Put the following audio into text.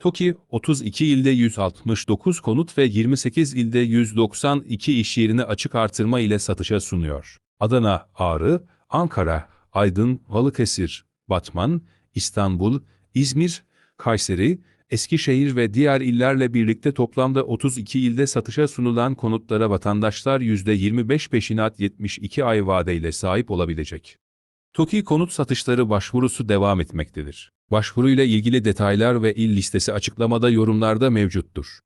TOKİ, 32 ilde 169 konut ve 28 ilde 192 iş yerini açık artırma ile satışa sunuyor. Adana, Ağrı, Ankara, Aydın, Balıkesir, Batman, İstanbul, İzmir, Kayseri, Eskişehir ve diğer illerle birlikte toplamda 32 ilde satışa sunulan konutlara vatandaşlar %25 peşinat 72 ay vadeyle sahip olabilecek. TOKİ konut satışları başvurusu devam etmektedir. Başvuruyla ilgili detaylar ve il listesi açıklamada yorumlarda mevcuttur.